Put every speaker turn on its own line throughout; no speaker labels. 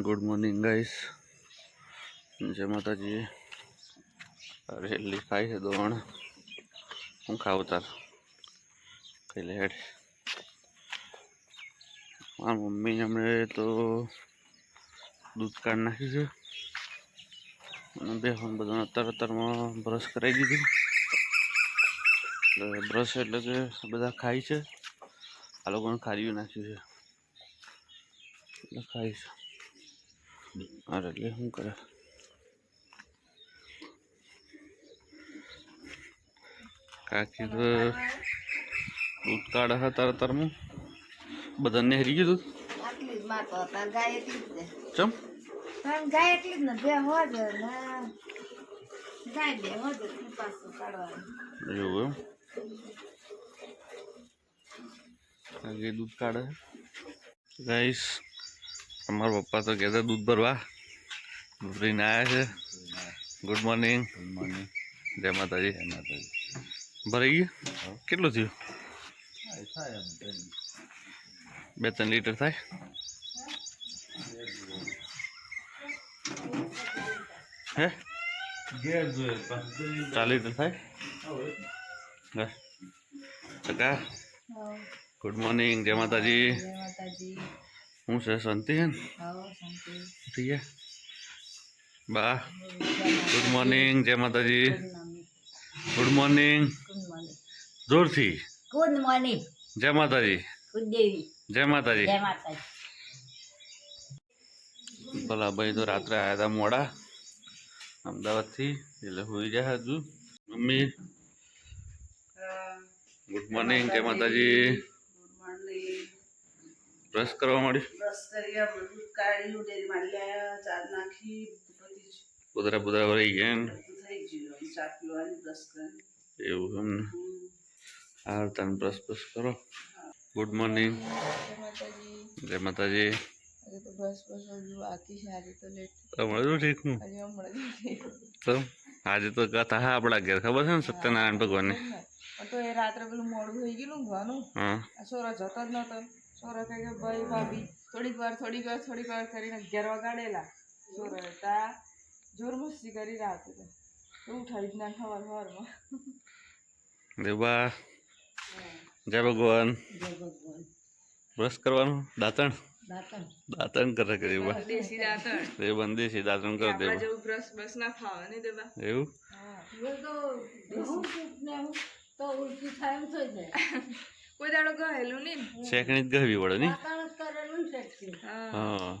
Good morning guys જય માતાજી. Rally ખાઈ છે દોણ. હું ખાવ તાર? કઈ લે મારા મમ્મી હમણે તો દૂધ કાઢ નાખ્યું છે. અને બે ફોન બધાને અત્યારે અત્યારમાં બ્રશ કરાવી દીધું. એટલે બ્રશ એટલે કે બધા ખાય છે. આ લોકોને ખારીયું નાખ્યું છે. એટલે છે. અરે એટલે શું કરે કાકી તો દૂધ કાઢે છે તારે તારમાં બધાને હરી ગયું દૂધ ચમ
ગાય એટલી જ ને બે હોજ ને ગાય બે હોજ પાછું કાઢવાનું
એવું એમ કાકી દૂધ કાઢે ગાઈસ અમારા પપ્પા તો કહેતા દૂધ ભરવા. દૂધ લઈને આવ્યા છે. ગુડ મોર્નિંગ ગુડ મોર્નિંગ જય માતાજી. જય માતાજી. ભરાઈ ગયું? કેટલું થયું? બે ત્રણ લીટર થાય? હે? ચાર લીટર થાય? બસ ચકા ગુડ મોર્નિંગ જય માતાજી.
જય માતાજી.
હું છે શાંતિ
હે
ઠીક છે બા ગુડ મોર્નિંગ જય માતાજી ગુડ મોર્નિંગ જોરથી
ગુડ મોર્નિંગ
જય માતાજી જય માતાજી
જય માતાજી
ભલા ભાઈ તો રાત્રે આવ્યા હતા મોડા. અમદાવાદથી. એટલે હોઈ જાય હજુ. મમ્મી. ગુડ મોર્નિંગ જય માતાજી. બ્રશ કરવા માંડી
બ્રશ કરી આ બધું કાઢ્યું ડેરીમાં લાયા ચાર નાખી બધી જ
કુતરા બુતરા ગયા ને
થઈ ગયું. ચા પીવાની બ્રશ કરી.
એવું એમને હાલ તમે બ્રશ બ્રશ કરો. ગુડ મોર્નિંગ
જય માતાજી. આજે તો
કથા હા આપણા ઘેર. ખબર છે ને સત્યનારાયણ ભગવાન
ને. તો એ રાત્રે પેલું મોડું થઈ ગયેલું ઊંઘવાનું
હા.
સોરા છોરો જતો જ નતો છોરો કહે કે ભાઈ ભાભી. થોડીક વાર થોડીક વાર થોડીક વાર કરીને અગિયાર વગાડેલા છોરો હતા જોર મસ્તી કરી રહ્યા હતા તો. ઉઠાવી જ ના સવાર સવારમાં
દેવા જય ભગવાન. બ્રશ કરવાનું? દાંતણ?
દાંતણ.
દાંતણ કરે કરી બા
દેશી દાંતણ.
દેવા દેશી દાંતણ કરે દેવા.
જેવું બ્રશ બ્રશ ના ખાવા ને દેવા
એવું?
તો ઉલટી થાય એમ થઈ જાય. કોઈ દાડો ગહેલું નહીં.
શેકણી જ ગહવી પડે નહીં?
હા.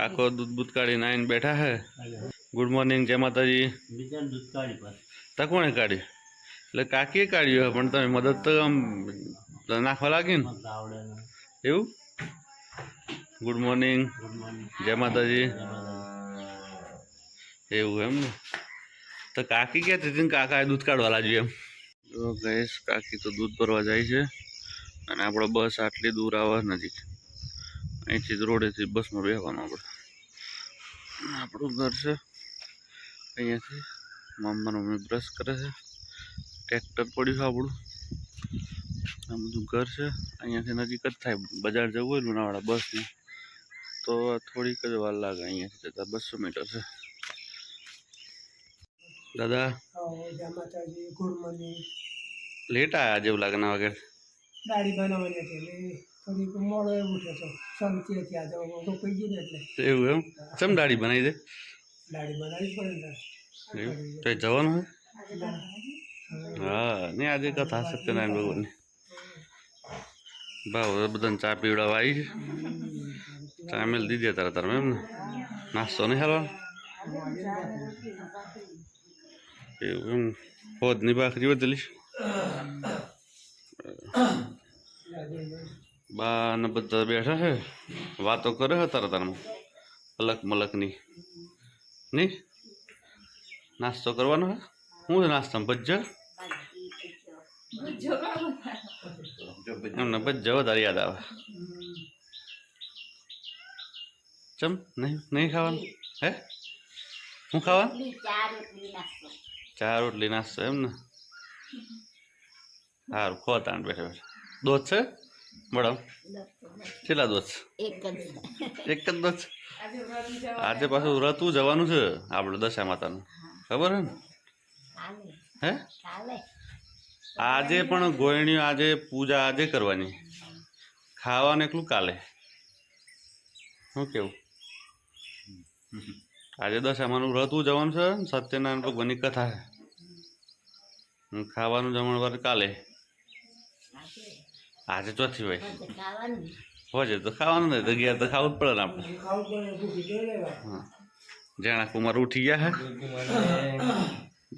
આખો દૂધ બૂધ કાઢીને આવીને બેઠા હે. ગુડ મોર્નિંગ જય માતાજી. તા કોણે કાઢ્યું એટલે કાકીએ કાઢ્યું હે, પણ તમે મદદ તો આમ નાખવા લાગી ને. એવું? ગુડ મોર્નિંગ જય માતાજી. એવું એમ ને? તો કાકી કહેતી હતી કાકાએ દૂધ કાઢવા લાગ્યું એમ? જો ગેસ કાકી તો દૂધ ભરવા જાય છે. અને આપણો બસ આટલી દૂર આવે નજીક. અહીંથી જ રોડેથી બસમાં બેસવાનું આપણે. આપણું ઘર છે અહીંયાથી. મમ્માનો મમ્મી બ્રશ કરે છે. ટ્રેક્ટર પડ્યું છે આપણું. આ બધું ઘર છે. અહીંયાથી નજીક જ થાય. બજાર જવું હોય લુણાવાડા બસની. તો થોડીક જ વાર લાગે અહીંયાથી જતાં. બસો મીટર છે. દાદા?
જય માતાજી ગુડ મોર્નિંગ.
લેટ આવ્યા જેવું લાગે ના વગર?
ગાડી બનાવવાની હતી થોડીક મોડો એ ઉઠ્યો હતો શાંતિ હતી આજે રોકાઈ ને એટલે.
એવું એમ? ચમ દાડી બનાવી દે
દાડી બનાવી પડે ને
એવું? તો જવાનું હા? નહીં આજે કથા સત્યનારાયણ ભગવાનની. ભાવ બધાને ચા પીવડાવવા આવી છે. ચા મેલ દીધી તારા તારા એમ ને નાસ્તો નહીં હાલવાનો? એવું એમ હોદની ભાખરી બદલીશ બા ને બધા બેઠા છે વાતો કરે છે તારા તારમાં અલગ મલકની નહીં નાસ્તો કરવાનો હે છે નાસ્તામાં ભજ્જા એમને ભજ્જા વધારે યાદ આવે ચમ નહીં નહીં ખાવાનું હે શું ખાવાનું ચાર રોટલી નાસ્તો એમ ને સારું ખો તાણ બેઠા બેઠા દોધ છે બરાબર કેટલા દોધ
એક જ
એક જ દોધ
આજે
આજે પાછું વ્રતું જવાનું છે આપણે દશા માતાનું ખબર હે ને હે આજે પણ ગોયણી આજે પૂજા આજે કરવાની ખાવાનું એકલું કાલે શું કેવું આજે દશામાનું વ્રતું જવાનું છે ને સત્યનારાયણ ભગવાનની કથા છે. ને ખાવાનું જમણવાર કાલે. આજે ચોથી હોય
બધું ખાવાનું.
હોય તો ખાવાનું નહીં તો ગયા તો ખાવું જ પડે ને આપણે.
ખાવું પડે ભૂખી જોઈ લેવા
હા. જેણા કુમાર ઉઠી ગયા હે.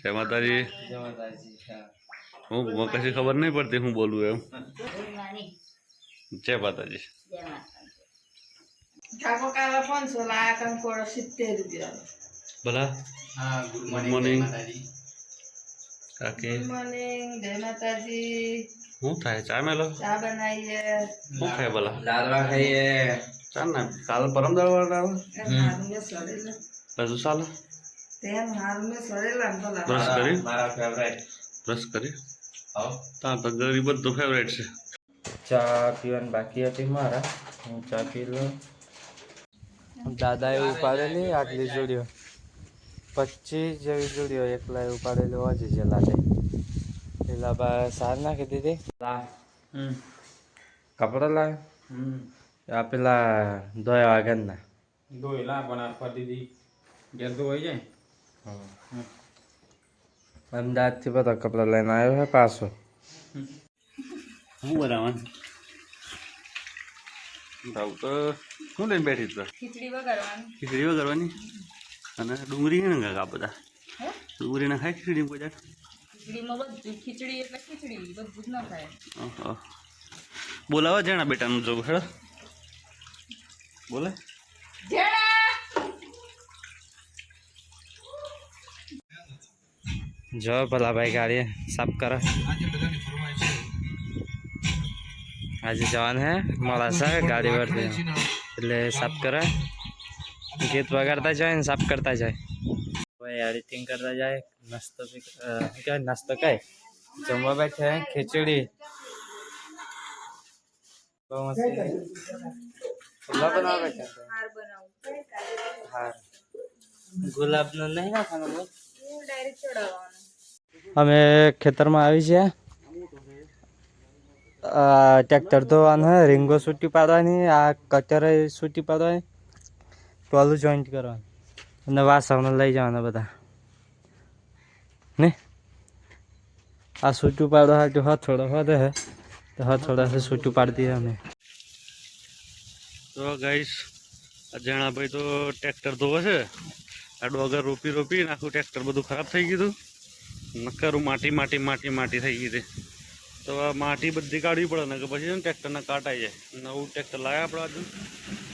જય માતાજી. હું મને કશી ખબર નહીં પડતી હું બોલું એમ.
બોલવાની.
જય માતાજી.
જય માતાજી.
કાકો કાલે પાંચસો લાયા કંકોડો સિત્તેર રૂપિયા
ભલા ગુડ મોર્નિંગ કાકી?
ગુડ મોર્નિંગ જય માતાજી.
શું થાય? ચા મેલો?
ચા બનાવીએ.
શું ખાય ભલા?
લાડવા ખાઈએ.
ચાલ ને કાલ પરમ દાળ વાળા આવે બધું ચાલે? બ્રશ કરી?
મારા ફેવરેટ
બ્રશ કરી?
આવ
તા તો ગરીબ બધું ફેવરેટ છે.
ચા પીવાની બાકી હતી મારા. હું ચા પી લઉં. દાદાએ ઉપાડેલી આટલી જોડીઓ. પચીસ જેવી જોડીઓ એકલા ઉપાડેલી હજી છે લાગે. પેલા બા સાર નાખી દીધી. લા. કપડા લાવ આ પેલા ધોયા વાગરના
લા પણ આ ફરી દીધી ઘેર હોય જાય.
અમદાવાદથી બધા કપડા લઈને આવ્યો હે પાછો.
શું બનાવવાનું? ભાવ તો શું લઈને બેઠી તો
ખીચડી વગાડવાની
ખીચડી કરવાની અને ડુંગળી ને આ બધા? ડુંગળી ના ખાય ખીચડી બધા
ખીચડીમાં બધું ખીચડી એટલે ખીચડી બધું જ ન ખાય.
ઓહો. બોલાવો જેણા બેટાનું જોવું હેડો. બોલે.
જો ભલા ભાઈ ગાડી સાફ કરો. આજે જવાનું હે મોડાસા ગાડી વળતી એટલે સાફ કરે. ગીત વગાડતા જાય ને સાફ કરતા જાય. ભાઈ એડિટિંગ કરતા જાય નાસ્તો બી કહેવાય નાસ્તો કઈ? જમવા બેઠે ખીચડી. બહુ મસ્ત. બનાવવા બેઠા
હાર બનાવું.
હા ગુલાબનું નહીં નાખવાનો અમે ખેતરમાં આવી છે. આ ટ્રેક્ટર ધોવાનું હે રીંગો સૂટી પાડવાની, આ કચર સૂટી પાડવાની ટોલું જોઈન્ટ કરવાનું. અને વાસણ લઈ જવાના બધા. ને? આ સૂટું પાડવા હાટું હથોડો હોદે હે. તો હથોડા સૂટું પાડી દઈએ અમે.
તો જણા ભાઈ તો ટ્રેક્ટર ધોવે છે. આ ડોગર રોપી રોપી આખું ટ્રેક્ટર બધું ખરાબ થઈ ગયું નકરું માટી માટી માટી માટી થઈ ગઈ હતી. તો આ માટી બધી કાઢવી પડે ને કે પછી છે ને ટ્રેક્ટરના કાંટાઈ જાય. નવું ટ્રેક્ટર લાવ્યા આપણે આજુ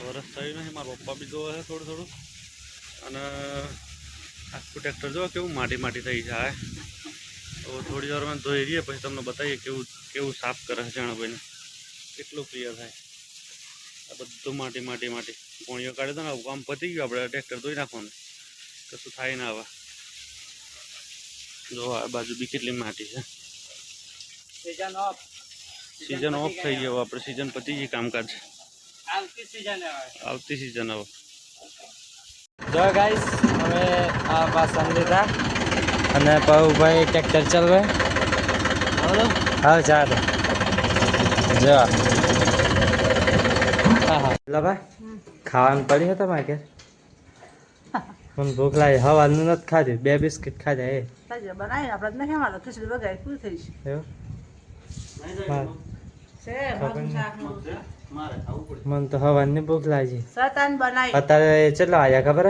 વરસ થયું નહીં, મારા પપ્પા બી જોવે છે થોડું થોડું. અને આખું ટ્રેક્ટર જો કેવું માટી માટી થઈ જાય. તો થોડી વારમાં ધોઈ રહીએ, પછી તમને બતાવીએ કેવું કેવું સાફ કરે છે જાણાભાઈને. કેટલું ક્લિયર થાય. આ બધું માટી માટી માટી. પોણીઓ કાઢી તો ને કામ પતી ગયું આપણે ટ્રેક્ટર ધોઈ નાખવાનું. કશું થાય ના આવે જો આ બાજુ બી કેટલી માટી છે. સિઝન ઓફ થઈ ગયો. આપણે સિઝન પતી ગઈ કામકાજ. આવતી સિઝન હવે.
જો ગાઈસ હવે આ વાસણ લીધા. અને ભાઈ ટ્રેક્ટર ચલવે. હા ચાલો. જો. હા હા. લબા ખાવાનું પડી હતા મારે ઘેર? મને ભૂખ લાગી. હવાનું નથી ખાધી. બે બિસ્કિટ ખાધા એ.
બનાવી આપણે નથી ખાવાનું ખીચડી વગાડી પૂરી થઈ છે
એવું હા
છે
ખબર નહીં.
શાકનું
મને તો હવાની ભૂખ લાગી.
સતાન બનાવી.
અત્યારે કેટલા વાગ્યા ખબર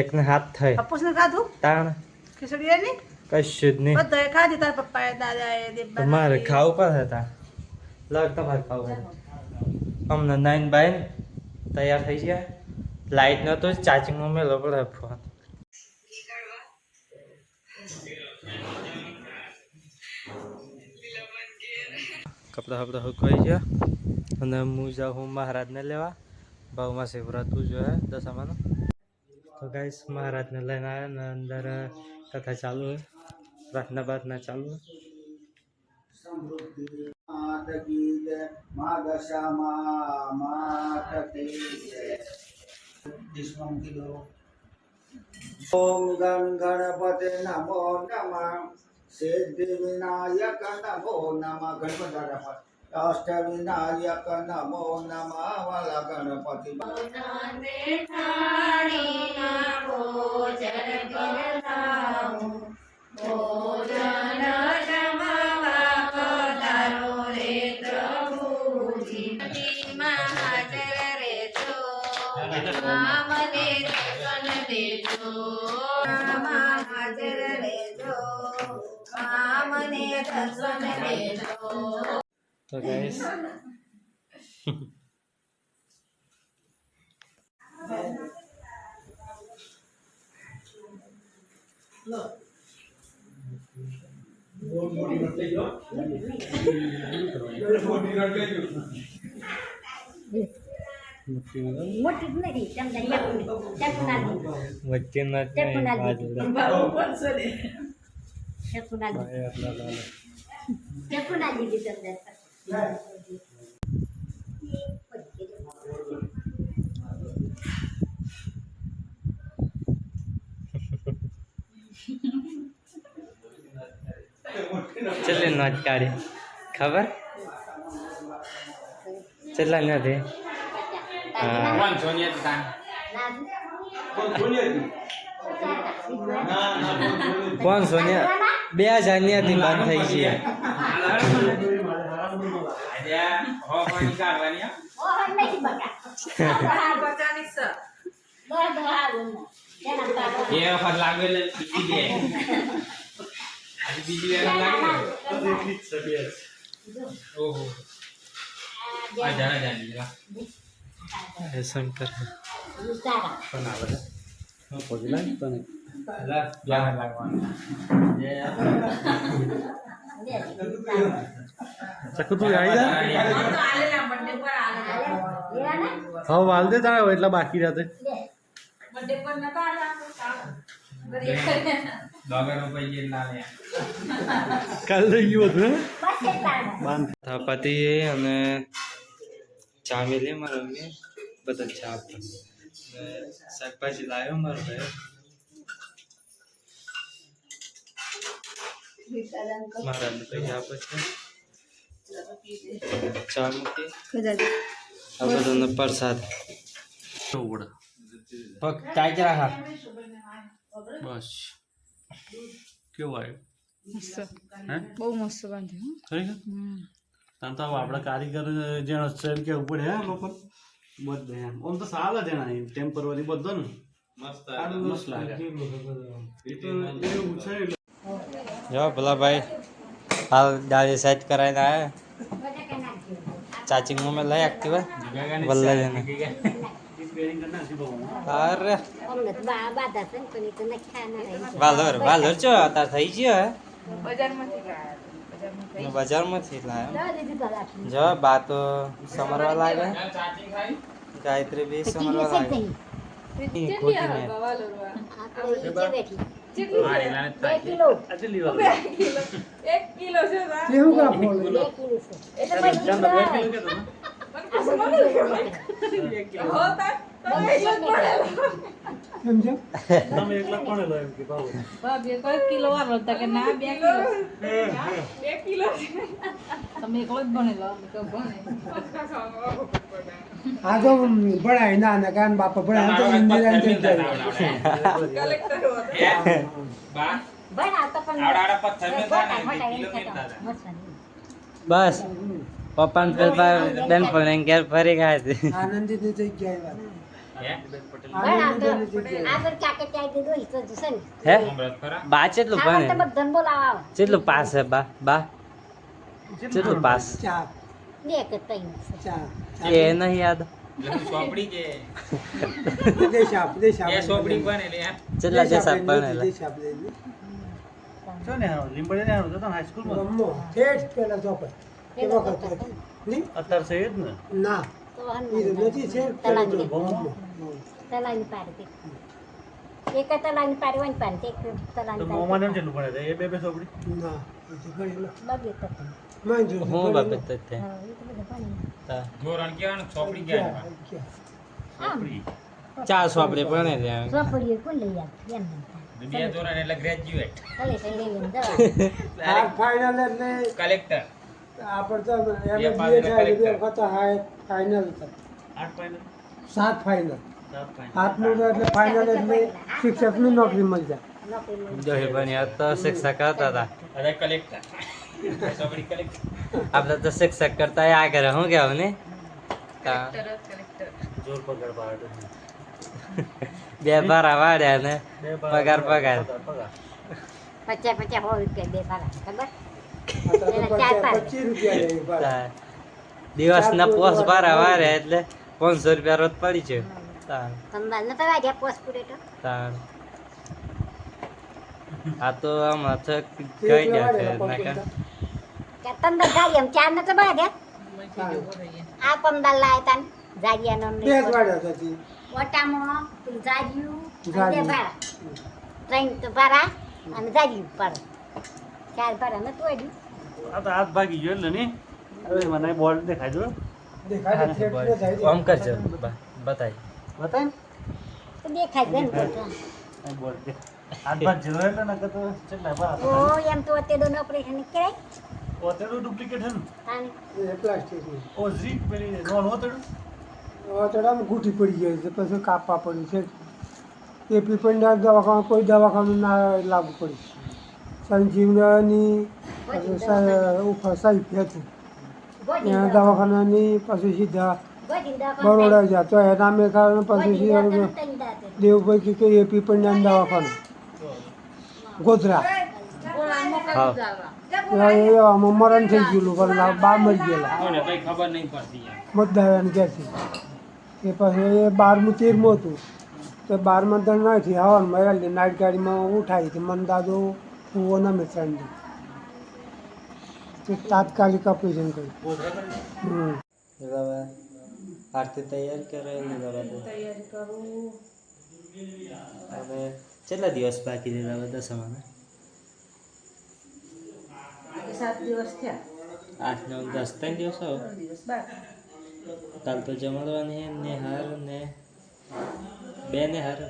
એક ને હાથ થઈ
પપ્પુસ ને ખાધું?
તાણ.
ખીચડી
કશું જ નહીં.
ખાધી તાર દેવ
તમારે ખાવું પડે હતા લગ તમારે ખાવું પડે. અમને નાઈન બાઈન તૈયાર થઈ ગયા. લાઈટ નતો ચાર્જિંગમાં મેલો પડે ફોન. કપડા બપડા સુકવાઈ ગયા. અને હું જાઉં હું મહારાજને લેવા. ભાવમાં શિવરાતું જોઈએ દશામાનું. તો ગાઈસ મહારાજને લઈને આવ્યા ને અંદર કથા ચાલુ હોય પ્રાર્થના પ્રાર્થના ચાલુ
જય જય ઓમ ગણ ગણપતિ નમો નમઃ સિદ્ધિ વિનાયક નમો નમઃ ગણપત. અષ્ટ વિનાયક નમો નમઃ વાલા ગણપતિ.
તો ગાઈસ
મોટી હાજર નથી તમને ચકુનાજી
વચ્ચે નથી
ચકુનાજી
બાજુ
ચકુનાજી ચકુનાજી દી તમને
ચલે નોટ કાઢી ખબર ચલા નથી
કોણ સોનિયા તાન
કોણ સોનિયા બે જાન્યાથી બંધ થઈ છે
આજે હો પાણી કાઢવાની હા?
ઓહો નહીં બકા
બચાની સ
દોડ દોડ તેના પાડો
એ વખત લાગે એટલે બીજી દે આજે બીજી વાર લાગે ઓહો આ જાણે જાણી લા
એ શંકર
ઉતારા
જાણે લાગવાનું
ચકુ તું આવી જા. હવે વાલ દે તારે એટલા બાકી
ના લે
કાલ થઈ ગયું હતું
એટલા
થાપતિ અને ચા મેલી મારા મમ્મી બધા ચા આપતા ને શાકભાજી લાવ્યો મારો ભાઈ. મારા પૈસા આપે છે ચા મૂકી. આ બધાનો પ્રસાદ. પગ ટાઈટ રાખા.
બસ. કેવું આવ્યું હે?
બહુ મસ્ત બાંધ્યું
ખરેખર તો આપણા કારીગર જેનો છે કેવું પડે હે લોકો? બધે એમ આમ તો સારા જણા ટેમ્પરરી બધો ને
મસ્ત
સારું મસ્ત લાગે એ તો એવું છે એટલે
જો ભલા ભાઈ હાલ દાળી સેટ કરાવીને આવ્યા ચાચી મમ્મી લઈ આપતી હોય વલ્લા જઈને
રિપેરિંગ કરી નાખી દઉં
અરે
અમને તો બા બાધા છે ને પણ એ તો નખ્યા ના રહી
વાલોર વાલોર ચો અત્યારે થઈ ગયો
બજારમાંથી લાયા
હે બજારમાંથી લાવ્યો
તો રાખી
જો બા તો સમરવા લાગે. ગાયત્રી બી સમરવા લાગે. ખોટી ને
ફોન એમ છે
તમે એકલા કોણે લો એમ કે બાબુ
બે કોઈ કિલો વાળો હતા કે ના બે કિલો
બે કિલો
તમે એકલો જ ભણેલો અમે તો ભણે
આ તો ભણાય ના ના કાન બાપા ભણાય તો ઇન્દિરા
કલેક્ટર
પણ
આવડા પથ્થર મેં થાય કિલો.
બસ પપ્પા ને પેલા બેન પણ ઘેર ફરી ગયા છે
આનંદિતની જગ્યાએ
કેટલું
ખાવાનું તો
ભણે
બધાને બોલાવા આવે.
કેટલું પાસ છે બા? બા? કેટલું પાસ? એ નહીં યાદ.
હું.
કેટલા
દેશા
ભણેલા
લીંબડી ને હારો તો હાઈસ્કૂલમાં
ઠેઠ પેલા ચોપડ એ વખત
અત્યારે છે જ ને.
ના.
તો
નથી છે
એક તલાની પાન એક તલાની
મોમાં એમ કેટલું પડે એ બે બે ચોપડી
ના હજુ ઘણી ના
બગે તો
માંડ જો
હું
એ તો બધું
ક્યાં
ક્યાં
ચાર સોપડી ભણે છે.
કોણ લઈ એમ
ધોરણ એટલે ગ્રેજ્યુએટ
ફાઇનલ એટલે
કલેક્ટર
આપણે તો એમ થાય હાય
આઠ ફાઇનલ
સાત ફાઇનલ તો એટલે ફાઇનલ એટલે શિક્ષકની નોકરી મળી જાય.
તો શિક્ષક હતા તા.
અરે કલેક્ટર
આપણે તો શિક્ષક કરતા આગળ શું કહેવું ને?
જોર પગાર પાડે
બે બારા વાળ્યા ને પગાર પગાર.
પચાસ પચાસ સો રૂપિયા બે પાડા ખબર?
અત્યારે તો
ચાર પાસ.
બારા વાળ્યા એટલે પાંચસો રૂપિયા રોજ પડી છે. તા.
સંભાળ નતા વાગ્યા પોસ્ટ પૂરે તો?
તા. આ તો આમ તો કઈ ગયા છે નાકા
કે તંદર ગાડી એમ ચાર નતા બાગ્યા આ પંદર લાયા તા જાડિયાનો ને
બે જ વાળ્યા હતી
ઓટામાં પેલું જાડિયું અને બે
જાડિયું.
ભાડા. ત્રણ તો ભાડા અને જાડિયું ચાર વાડ્યું
આ તો હાથ ભાગી ગયો એટલે નહીં. હવે મને બોલ દેખાય જો
આમ કરજો બતાય.
બતાય
દેખાય ગન
બોલ દે. હાથ ભાગ એટલે નકર તો કેટલા બા
ઓ એમ તો અત્યારે ઓપરેશન કરાય.
ઓતેડું ડુપ્લિકેટ હે ને?
એ પ્લાસ્ટિકની
ઓ ઝીક પેલી નોન ઓતેડું?
અત્યારે ઘૂંટી પડી ગઈ છે પછી કાપવા પડ્યું છે. એ પીપળના દવાખાના કોઈ દવાખાનું ના લાગુ પડ્યું સંજીવની સાહેબ હતું એના દવાખાનાની પછી સીધા બરોડા ગયા. તો એના મેં કારણે પછી સીધા દેવભાઈ કે એ પીપળના દવાખાનું. ગોધરા. ત્યાં આમાં મરણ થઈ ગયેલું પણ બા મરી ગયેલા. મતદારાને ક્યાંથી એ પછી એ બારમું તેરમું હતું. તો બારમાં તો નથી એટલે નાઈટ ગાડીમાં ઉઠાવી હતી મને દાદો ફૂવો ના મિત્રાંડી તે તાત્કાલિક ઓપરેશન કર્યું હમ
હવે આરતી તૈયાર કરાયેલી બરાબર
તૈયારી કરું
હવે કેટલા દિવસ બાકી છે હવે દસમાના
આજે સાત દિવસ થયા
આઠ નવ દસ ત્રણ દિવસ હવે
ત્રણ દિવસ બાકી
કાલ તો જમણવાની હે નેહાર ને બે નેહાર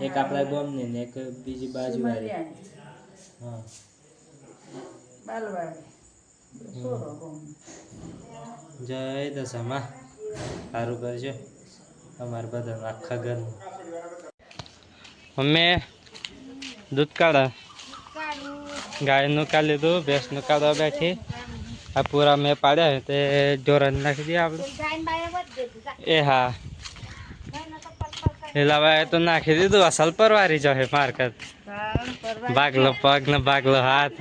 એક આપણા ગામની ને એક બીજી બાજુ વાળી
મારિયાની
હા
બાલવાડી સોરો ગામ
જય દશામાં. સારું કરજો. અમારા બધા આખા ઘરનું અમે દૂધ કાઢા ગાયનું કાઢ લીધું ભેંસનું કાઢવા બેઠી. આ પૂરા મેં પાડ્યા તે ઢોરણ નાખી દઈએ આપણે. એ હા. લીલાભાઈ તો નાખી દીધું અસલ પરવારી જશે માર્કેટ ભાગલો પગ ને ભાગલો હાથ.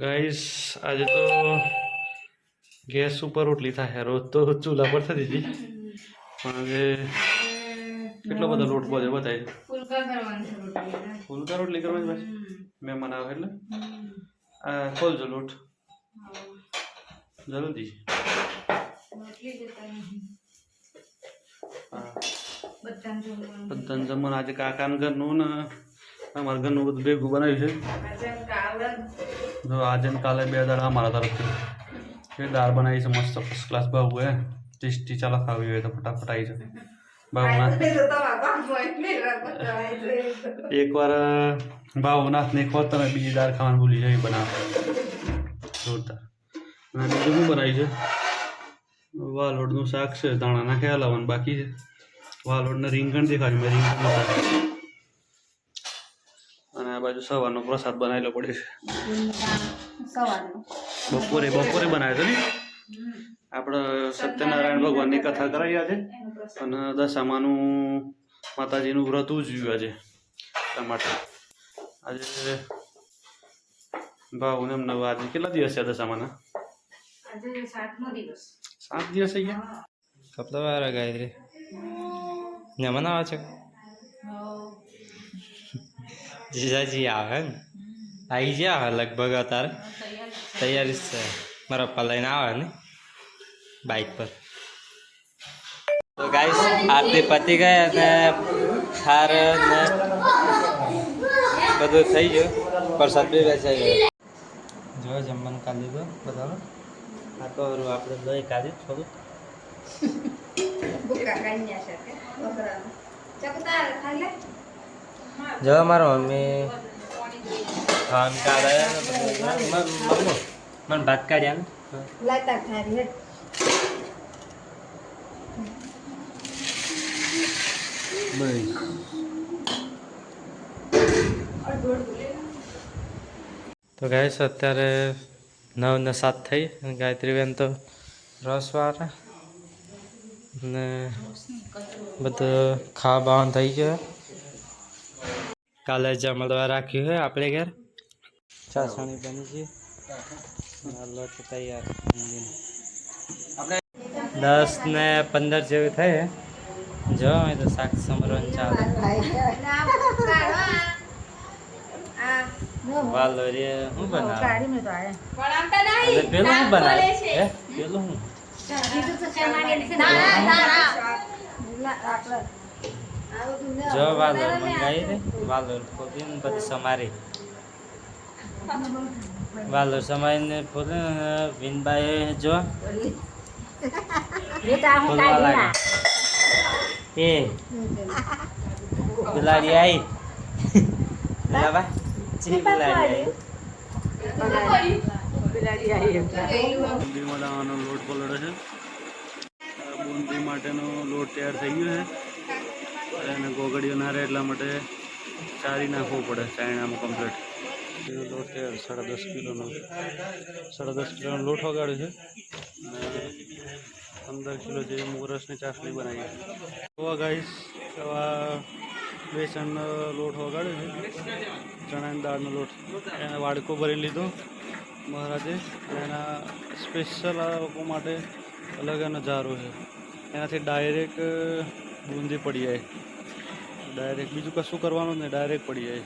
ગાઈસ આજે તો ગેસ ઉપર રોટલી થાય રોજ તો ચૂલા પર થતી હતી. પણ હવે કેટલો બધો લોટ બધો બતાવી
ફૂલકા રોટલી
કરવાની બસ મહેમાન આવે એટલે? આ ખોલજો લોટ.
જમવાનું.
બધાને જમવાનું. આજે કાકાના ઘરનું ને અમારા ઘરનું બધું ભેગું બનાવ્યું છે. જો આજે કાલે બે દાડા અમારા તરફથી. એ દાળ બનાવી છે, મસ્ત ફર્સ્ટ ક્લાસ બાબુ એ ટેસ્ટી ચાલો ખાવી હોય તો ફટાફટ આવી જાય બાબુના એકવાર ભાવનાથને વાર તમે બીજી દાળ ખાવાનું ભૂલી જાય બનાવો. જોરદાર. અને બીજું બનાવ્યું છે? વાલોડનું શાક છે ધાણા નાખ્યા લાવવાનું બાકી છે. વાલોડના રીંગણ દેખાડ્યું રીંગણ નહોતા. અને આ બાજુ સવારનો પ્રસાદ બનાવેલો પડે છે. બપોરે બપોરે બનાવ્યો ને? આપણે સત્યનારાયણ ભગવાનની કથા કરાવી આજે. અને દશામાનું માતાજીનું વ્રત ઉજવ્યું આજે. એટલા માટે. આજે ભાવ એમને આજે કેટલા દિવસ છે દશામાના?
આજે
સાત દિવસ થઈ ગયા?
કપડા વાળા ગાયત્રી મહેમાન આવે છે? જીજાજી આવે ને? આવી ગયા લગભગ અત્યારે? તૈયારી છે. મારા પપ્પા લઈને આવે ને? બાઇક પર. તો ગાઈસ આરતી પતી ગઈ અને હાર ને બધું થઈ ગયું. પ્રસાદ બી વેચાઈ ગયો. જો જમવાનું કાઢી લીધું બધાનું. આ તો આપણે લઈ કાઢી મમ્મી ખાવાનું કાઢે ને બધું. મારો મમ્મી. મને ભાત કાઢ્યા ને તો ગાઈસ અત્યારે નવ ને સાત થઈ અને ગાયત્રીબેન તો રસવાર ને બધું ખાવા બાવાનું થઈ ગયું. કાલે જમણવા રાખ્યું છે આપણે ઘેર. ચાસણી બની છે લોટ તૈયાર. દસ ને પંદર જેવું થાય જો તો શાક સમરણ ચાલે. વાલોરી શું બનાવે? પેલું શું બનાવે? હે પેલું જો વાલોર મંગાવી દે વાલોર ખોદી ને પછી સમારી. વાલોર સમારીને ને વિનભાઈ જો ફોદવા લાગે એ, બિલાડી આવી બિલાબા ચી બિલાડી આવી
બનાવવાનો લોટ પલળે છે. બુંદી માટેનો લોટ તૈયાર થઈ ગયો છે. અને ગોગડીઓ ના રહે એટલા માટે ચારી નાખવું પડે ચાયણામાં કમ્પ્લીટ કિલો લોટ છે, સાડા દસ કિલોનો. સાડા દસ કિલોનો લોટ વગાડ્યો છે. અને પંદર કિલો જેવી મુગરસની ચાસણી બનાવી તો ગાઈસ આવા બેસનનો લોટ વગાડ્યો છે. ચણાની દાળનો લોટ. એને વાડકો ભરી લીધો મહારાજે. એના સ્પેશિયલ આ લોકો માટે અલગ એનો જારો છે. એનાથી ડાયરેક્ટ બૂંદી પડી જાય. ડાયરેક્ટ બીજું કશું કરવાનું ને ડાયરેક્ટ પડી જાય.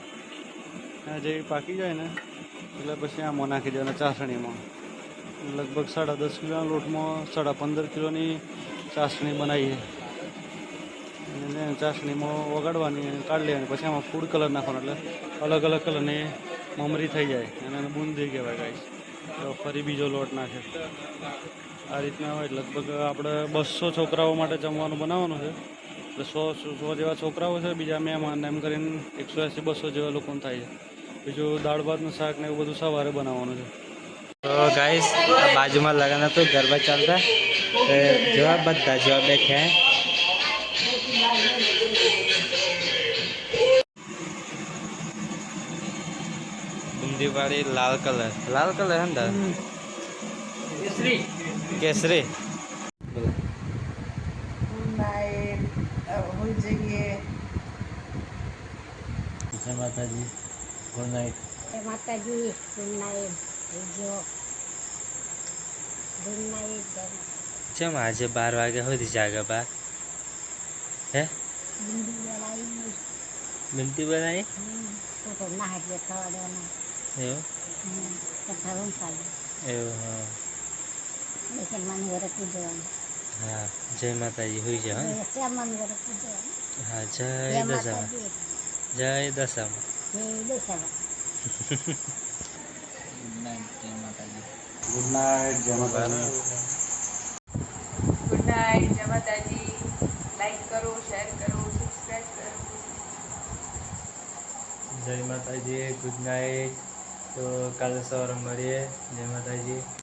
આ જે પાકી જાય ને, એટલે પછી આમાં નાખી દેવાના ચાસણીમાં. લગભગ સાડા દસ કિલોના લોટમાં સાડા પંદર કિલોની ચાસણી બનાવીએ. અને ચાસણીમાં વગાડવાની કાઢી લેવાની. પછી આમાં ફૂડ કલર નાખવાનો, એટલે અલગ અલગ કલરની મમરી થઈ જાય. અને એને બુંદી કહેવાય ગાઈસ તો ફરી બીજો લોટ નાખે આ રીતના હોય, લગભગ આપણે બસો છોકરાઓ માટે જમવાનું બનાવવાનું છે. એટલે સો સો જેવા છોકરાઓ છે બીજા મહેમાન એમ કરીને એકસો એંસી બસો જેવા લોકોને થાય છે. બીજું દાળ ભાતનું શાક ને એવું બધું સવારે બનાવવાનું છે.
તો ગાઈસ બાજુમાં લગન હતું ગરબા ચાલતા. તો જોવા બધા જોવા બેઠા બુંદી વાળી લાલ કલર. લાલ કલર હે ને કેસરી બોલો.
હોઈ જઈએ
જય માતાજી. ગુડ નાઇટ
માતાજી ગુડ નાઇટ જો. ગુડ નાઇટ
ચમ આજે બાર વાગ્યા સુધી જાગે બા? હે?
બિંદી
બનાવી. એવું? હા. જય માતાજી હોઈ છે હા જય
જય માતાજી.
જય દશામાં.
જય દશામાં.
ગુડ નાઇટ જય માતાજી.
ગુડ નાઇટ જય માતાજી. લાઈક કરો શેર કરો સબસ્ક્રાઇબ કરો.
જય માતાજી ગુડ નાઇટ તો કાલે સવારે મળીએ. જય માતાજી.